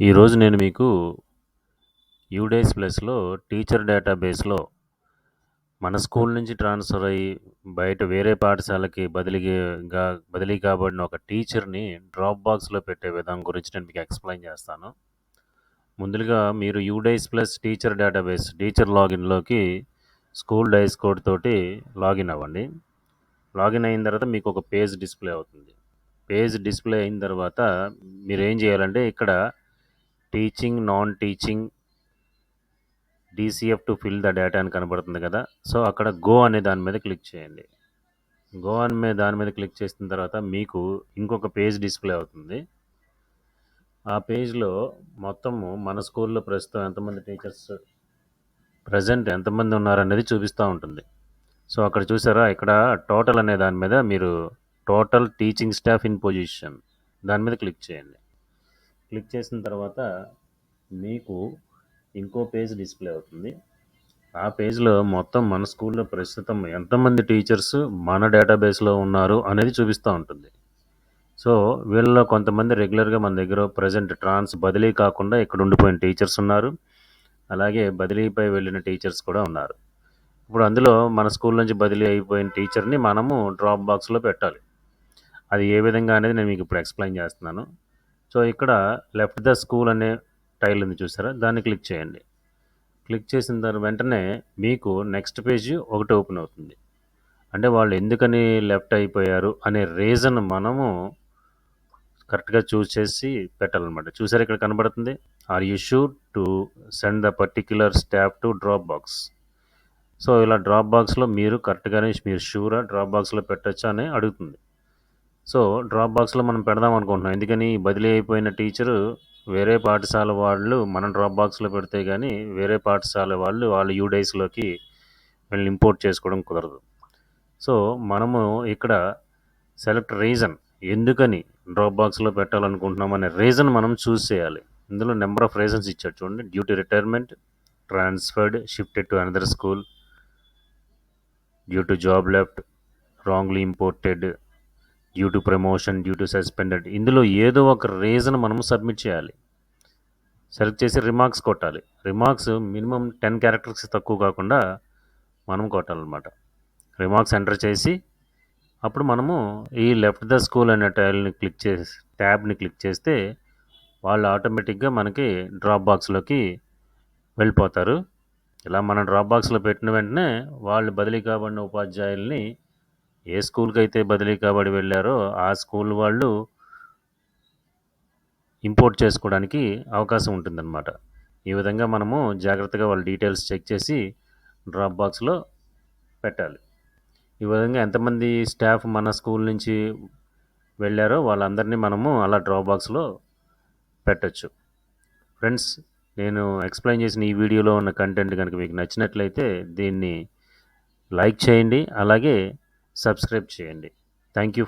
ఈరోజు నేను మీకు యూడేస్ ప్లస్లో టీచర్ డేటాబేస్లో మన స్కూల్ నుంచి ట్రాన్స్ఫర్ అయ్యి బయట వేరే పాఠశాలకి బదిలీగా బదిలీ కాబడిన ఒక టీచర్ని డ్రాప్ బాక్స్లో పెట్టే విధానం గురించి నేను మీకు ఎక్స్ప్లెయిన్ చేస్తాను. ముందుగా మీరు UDISE plus teacher database teacher లాగిన్లోకి school DISE code తోటి లాగిన్ అవ్వండి. లాగిన్ అయిన తర్వాత మీకు ఒక పేజ్ డిస్ప్లే అవుతుంది. పేజ్ డిస్ప్లే అయిన తర్వాత మీరు ఏం చేయాలంటే ఇక్కడ teaching non teaching DCF to fill the data అని కనబడుతుంది కదా. సో అక్కడ గో అనే దాని మీద క్లిక్ చేయండి. గో అనే దాని మీద క్లిక్ చేసిన తర్వాత మీకు ఇంకొక పేజ్ డిస్ప్లే అవుతుంది. ఆ పేజ్లో మొత్తము మన స్కూల్లో ప్రస్తుతం ఎంతమంది టీచర్స్ ప్రజెంట్ ఎంతమంది ఉన్నారనేది చూపిస్తూ ఉంటుంది. సో అక్కడ చూసారా? ఇక్కడ టోటల్ అనే దాని మీద మీరు total teaching staff in position దాని మీద క్లిక్ చేయండి. క్లిక్ చేసిన తర్వాత మీకు ఇంకో పేజ్ డిస్ప్లే అవుతుంది. ఆ పేజ్లో మొత్తం మన స్కూల్లో ప్రస్తుతం ఎంతమంది టీచర్స్ మన డేటాబేస్లో ఉన్నారు అనేది చూపిస్తూ ఉంటుంది. సో వీళ్ళలో కొంతమంది రెగ్యులర్గా మన దగ్గర ప్రజెంట్ ట్రాన్స్ బదిలీ కాకుండా ఇక్కడ ఉండిపోయిన టీచర్స్ ఉన్నారు. అలాగే బదిలీపై వెళ్ళిన టీచర్స్ కూడా ఉన్నారు. ఇప్పుడు అందులో మన స్కూల్ నుంచి బదిలీ అయిపోయిన టీచర్ని మనము డ్రాప్ బాక్స్లో పెట్టాలి. అది ఏ విధంగా అనేది నేను మీకు ఇప్పుడు ఎక్స్ప్లెయిన్ చేస్తున్నాను. సో ఇక్కడ లెఫ్ట్ ద స్కూల్ అనే టైల్ ఉంది చూసారా? దాన్ని క్లిక్ చేయండి. క్లిక్ చేసిన తర్వాత వెంటనే మీకు నెక్స్ట్ పేజ్ ఒకటి ఓపెన్ అవుతుంది. అంటే వాళ్ళు ఎందుకని లెఫ్ట్ అయిపోయారు అనే రీజన్ మనము కరెక్ట్గా చూస్ చేసి పెట్టాలన్నమాట. చూసారు ఇక్కడ కనబడుతుంది? Are you should to send the particular staff to drop box? So ఇలా డ్రాప్ బాక్స్లో మీరు కరెక్ట్గానే మీరు షూరా డ్రాప్ బాక్స్లో పెట్టచ్చా అని అడుగుతుంది. సో డ్రాప్ బాక్స్లో మనం పెడదాం అనుకుంటున్నాం. ఎందుకని? బదిలీ అయిపోయిన టీచరు వేరే పాఠశాల వాళ్ళు మనం డ్రాప్ బాక్స్లో పెడితే కానీ వేరే పాఠశాల వాళ్ళు వాళ్ళ యూడైస్లోకి వీళ్ళని ఇంపోర్ట్ చేసుకోవడం కుదరదు. సో మనము ఇక్కడ సెలెక్ట్ రీజన్ ఎందుకని డ్రాప్ బాక్స్లో పెట్టాలనుకుంటున్నాం అనే రీజన్ మనం చూస్ చేయాలి. ఇందులో నెంబర్ ఆఫ్ రీజన్స్ ఇచ్చారు చూడండి. Due to retirement transferred shifted to another school due to job left wrongly imported due to promotion due to suspended ఇందులో ఏదో ఒక రీజన్ మనము సబ్మిట్ చేయాలి. సెలెక్ట్ చేసి రిమార్క్స్ కొట్టాలి. రిమార్క్స్ మినిమం టెన్ క్యారెక్టర్స్ తక్కువ కాకుండా మనం కొట్టాలన్నమాట. రిమార్క్స్ ఎంటర్ చేసి అప్పుడు మనము ఈ లెఫ్ట్ ద స్కూల్ అనే టైల్ని క్లిక్ చేసి ట్యాబ్ని క్లిక్ చేస్తే వాళ్ళు ఆటోమేటిక్గా మనకి డ్రాప్ బాక్స్లోకి వెళ్ళిపోతారు. ఇలా మనం డ్రాప్ బాక్స్లో పెట్టిన వెంటనే వాళ్ళు బదిలీ కాబడిన ఉపాధ్యాయుల్ని ఏ స్కూల్కి అయితే బదిలీ కాబడి వెళ్ళారో ఆ స్కూల్ వాళ్ళు ఇంపోర్ట్ చేసుకోవడానికి అవకాశం ఉంటుందన్నమాట. ఈ విధంగా మనము జాగ్రత్తగా వాళ్ళ డీటెయిల్స్ చెక్ చేసి డ్రాప్ బాక్స్లో పెట్టాలి. ఈ విధంగా ఎంతమంది స్టాఫ్ మన స్కూల్ నుంచి వెళ్ళారో వాళ్ళందరినీ మనము అలా డ్రాప్ బాక్స్లో పెట్టచ్చు. ఫ్రెండ్స్ నేను ఎక్స్ప్లెయిన్ చేసిన ఈ వీడియోలో ఉన్న కంటెంట్ కనుక మీకు నచ్చినట్లయితే దీన్ని లైక్ చేయండి. అలాగే సబ్స్క్రైబ్ చేయండి. Thank you